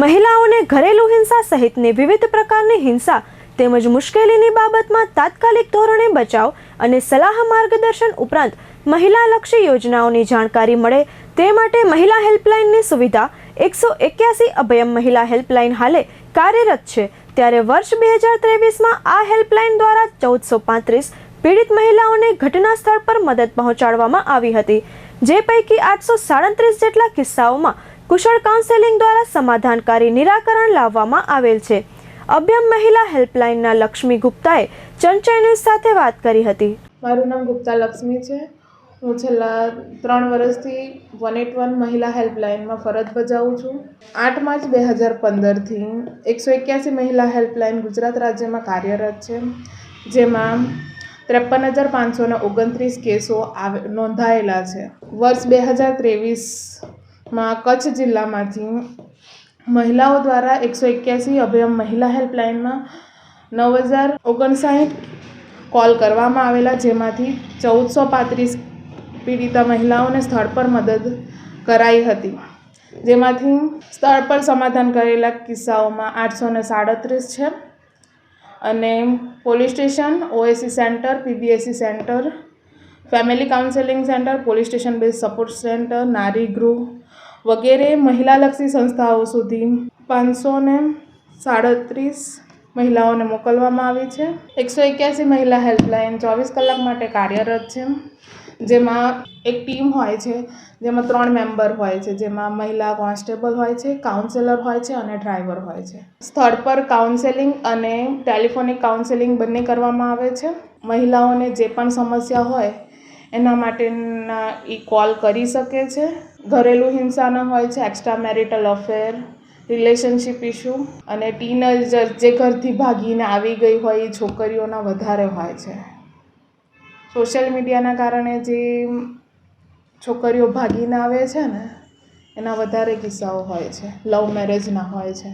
મહિલાઓને ઘરેલુ હિંસા સહિતની વિવિધ પ્રકારની હિંસા તેમજ મુશ્કેલીની બાબતમાં તાત્કાલિક ધોરણે બચાવ અને સલાહ માર્ગદર્શન ઉપરાંત મહિલાલક્ષી યોજનાઓની જાણકારી મળે તે માટે મહિલા હેલ્પલાઇનની સુવિધા એકસો એક્યાસી અભયમ મહિલા હેલ્પલાઇન હાલે કાર્યરત છે. ત્યારે વર્ષ બે હજાર ત્રેવીસમાં આ હેલ્પલાઇન દ્વારા ચૌદસો પાંત્રીસ પીડિત મહિલાઓને ઘટના સ્થળ પર મદદ પહોંચાડવામાં આવી હતી. જે પૈકી આઠસો સાડત્રીસ જેટલા કિસ્સાઓમાં કુશળ કાઉન્સેલિંગ દ્વારા સમાધાનકારી નિરાકરણ લાવવામાં આવેલ છે. અભ્યમ મહિલા હેલ્પલાઇનના લક્ષ્મી ગુપ્તાએ ચંચળ ન્યૂઝ સાથે વાત કરી હતી. મારું નામ ગુપ્તા લક્ષ્મી છે. હું છેલ્લા ત્રણ વર્ષથી વન એટ વન મહિલા હેલ્પલાઇનમાં ફરજ બજાવું છું. આઠ માર્ચ બે હજાર પંદરથી એકસો એક્યાસી મહિલા હેલ્પલાઇન ગુજરાત રાજ્યમાં કાર્યરત છે. જેમાં ત્રેપન હજાર પાંચસો ઓગણત્રીસ કેસો આવે, નોંધાયેલા છે. વર્ષ બે હજાર ત્રેવીસમાં કચ્છ જિલ્લામાંથી મહિલાઓ દ્વારા એકસો એક્યાસી અભયમ મહિલા હેલ્પલાઇનમાં નવ હજાર ઓગણસાઠ કોલ કરવામાં આવેલા, જેમાંથી ચૌદસો પાંત્રીસ પીડિતા મહિલાઓને સ્થળ પર મદદ કરાઈ હતી. જેમાંથી સ્થળ પર સમાધાન કરેલા કિસ્સાઓમાં આઠસો ને સાડત્રીસ છે. અને police station, OAC centre, PBSC centre family counselling centre, police station base support centre, નારી ગૃહ વગેરે મહિલાલક્ષી સંસ્થાઓ સુધી પાંચસો ને સાડત્રીસ મહિલાઓને મોકલવામાં આવી છે. એકસો એક્યાસી મહિલા હેલ્પલાઇન ચોવીસ કલાક માટે કાર્યરત છે. જેમાં એક ટીમ હોય છે, જેમાં ત્રણ મેમ્બર હોય છે, જેમાં મહિલા કોન્સ્ટેબલ હોય છે, કાઉન્સેલર હોય છે અને ડ્રાઈવર હોય છે. સ્થળ પર કાઉન્સેલિંગ અને ટેલિફોનિક કાઉન્સેલિંગ બંને કરવામાં આવે છે. મહિલાઓને જે પણ સમસ્યા હોય એના માટેના એ કોલ કરી શકે છે. ઘરેલું હિંસાના હોય છે extra marital affair relationship issue અને ટીનેજર જે ઘરથી ભાગીને આવી ગઈ હોય એ છોકરીઓના વધારે હોય છે. સોશિયલ મીડિયાના કારણે જે છોકરીઓ ભાગીને આવે છે ને, એના વધારે કિસ્સાઓ હોય છે. લવ મેરેજના હોય છે.